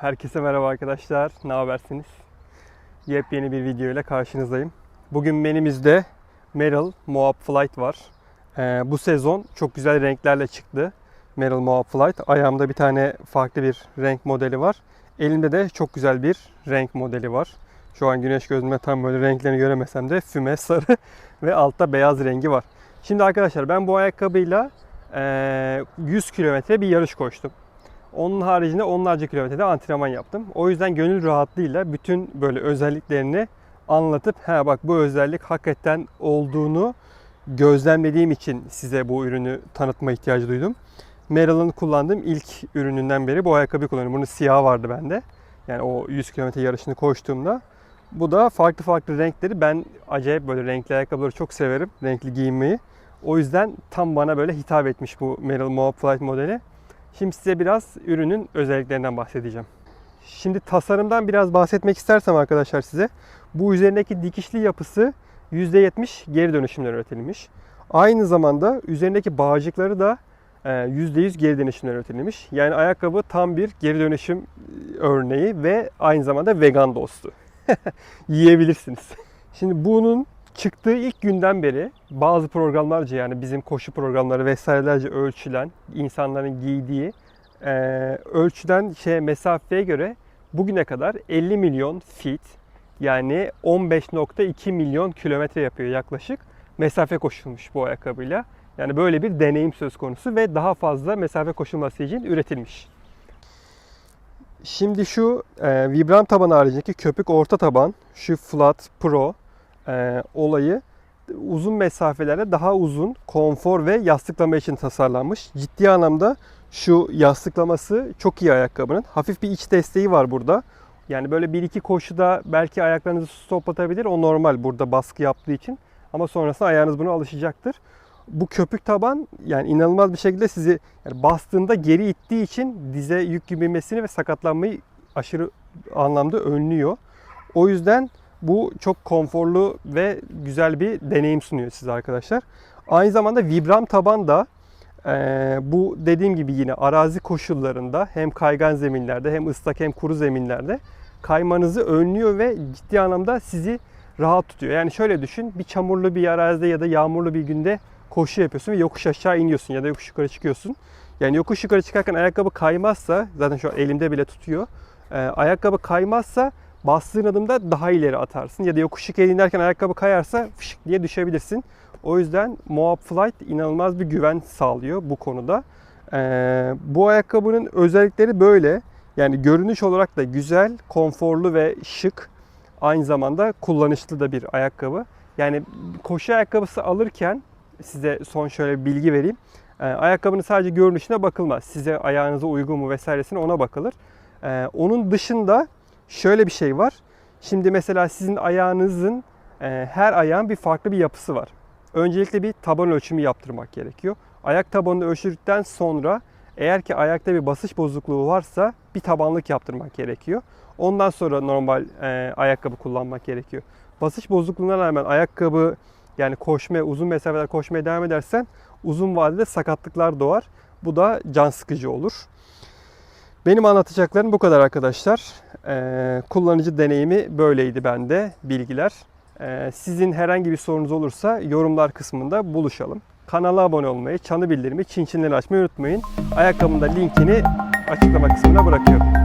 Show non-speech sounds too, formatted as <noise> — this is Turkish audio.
Herkese merhaba arkadaşlar. Ne habersiniz? Yepyeni bir video ile karşınızdayım. Bugün menümüzde Merrell Moab Flight var. Ee, bu sezon çok güzel renklerle çıktı. Merrell Moab Flight. Ayağımda bir tane farklı bir renk modeli var. Elimde de çok güzel bir renk modeli var. Şu an güneş gözüme tam böyle renklerini göremesem de füme <laughs> sarı ve altta beyaz rengi var. Şimdi arkadaşlar ben bu ayakkabıyla eee, 100 kilometre bir yarış koştum. Onun haricinde onlarca kilometrede antrenman yaptım. O yüzden gönül rahatlığıyla bütün böyle özelliklerini anlatıp ha bak bu özellik hakikaten olduğunu gözlemlediğim için size bu ürünü tanıtma ihtiyacı duydum. Merrell'ın kullandığım ilk ürününden beri bu ayakkabıyı kullanıyorum. Bunun siyahı vardı bende. Yani o 100 kilometre yarışını koştuğumda. Bu da farklı farklı renkleri. Ben acayip böyle renkli ayakkabıları çok severim. Renkli giyinmeyi. O yüzden tam bana böyle hitap etmiş bu Merrell Moab Flight modeli. Şimdi size biraz ürünün özelliklerinden bahsedeceğim. Şimdi tasarımdan biraz bahsetmek istersem arkadaşlar size. Bu üzerindeki dikişli yapısı %70 geri dönüşümden üretilmiş. Aynı zamanda üzerindeki bağcıkları da e, %100 geri dönüşümden üretilmiş. Yani ayakkabı tam bir geri dönüşüm e, örneği ve aynı zamanda vegan dostu. <laughs> Yiyebilirsiniz. Şimdi bunun çıktığı ilk günden beri bazı programlarca yani bizim koşu programları vesairelerce ölçülen insanların giydiği e, ölçülen şey mesafeye göre bugüne kadar 50 milyon feet yani 15.2 milyon kilometre yapıyor yaklaşık mesafe koşulmuş bu ayakkabıyla. Yani böyle bir deneyim söz konusu ve daha fazla mesafe koşulması için üretilmiş. Şimdi şu e, Vibram taban haricindeki köpük orta taban, şu Flat Pro e, olayı uzun mesafelerde daha uzun konfor ve yastıklama için tasarlanmış. Ciddi anlamda şu yastıklaması çok iyi ayakkabının. Hafif bir iç desteği var burada. Yani böyle bir iki koşuda belki ayaklarınızı stoplatabilir. O normal burada baskı yaptığı için. Ama sonrasında ayağınız buna alışacaktır. Bu köpük taban yani inanılmaz bir şekilde sizi yani bastığında geri ittiği için dize yük binmesini ve sakatlanmayı aşırı anlamda önlüyor. O yüzden bu çok konforlu ve güzel bir deneyim sunuyor size arkadaşlar. Aynı zamanda Vibram taban da eee, bu dediğim gibi yine arazi koşullarında hem kaygan zeminlerde hem ıslak hem kuru zeminlerde kaymanızı önlüyor ve ciddi anlamda sizi rahat tutuyor. Yani şöyle düşün bir çamurlu bir arazide ya da yağmurlu bir günde koşu yapıyorsun ve yokuş aşağı iniyorsun ya da yokuş yukarı çıkıyorsun. Yani yokuş yukarı çıkarken ayakkabı kaymazsa zaten şu an elimde bile tutuyor. Eee, ayakkabı kaymazsa bastığın adımda daha ileri atarsın. Ya da yokuş yukarı inerken ayakkabı kayarsa fışık diye düşebilirsin. O yüzden Moab Flight inanılmaz bir güven sağlıyor bu konuda. Ee, bu ayakkabının özellikleri böyle. Yani görünüş olarak da güzel, konforlu ve şık. Aynı zamanda kullanışlı da bir ayakkabı. Yani koşu ayakkabısı alırken size son şöyle bir bilgi vereyim. Ee, ayakkabının sadece görünüşüne bakılmaz. Size ayağınıza uygun mu vesairesine ona bakılır. Ee, onun dışında şöyle bir şey var. Şimdi mesela sizin ayağınızın e, her ayağın bir farklı bir yapısı var. Öncelikle bir taban ölçümü yaptırmak gerekiyor. Ayak tabanını ölçtükten sonra eğer ki ayakta bir basış bozukluğu varsa bir tabanlık yaptırmak gerekiyor. Ondan sonra normal e, ayakkabı kullanmak gerekiyor. Basış bozukluğuna rağmen ayakkabı yani koşmaya, uzun mesafeler koşmaya devam edersen uzun vadede sakatlıklar doğar. Bu da can sıkıcı olur. Benim anlatacaklarım bu kadar arkadaşlar. Ee, kullanıcı deneyimi böyleydi bende bilgiler. Ee, sizin herhangi bir sorunuz olursa yorumlar kısmında buluşalım. Kanala abone olmayı, çanı bildirimi, çin çinleri açmayı unutmayın. Ayakkabının da linkini açıklama kısmına bırakıyorum.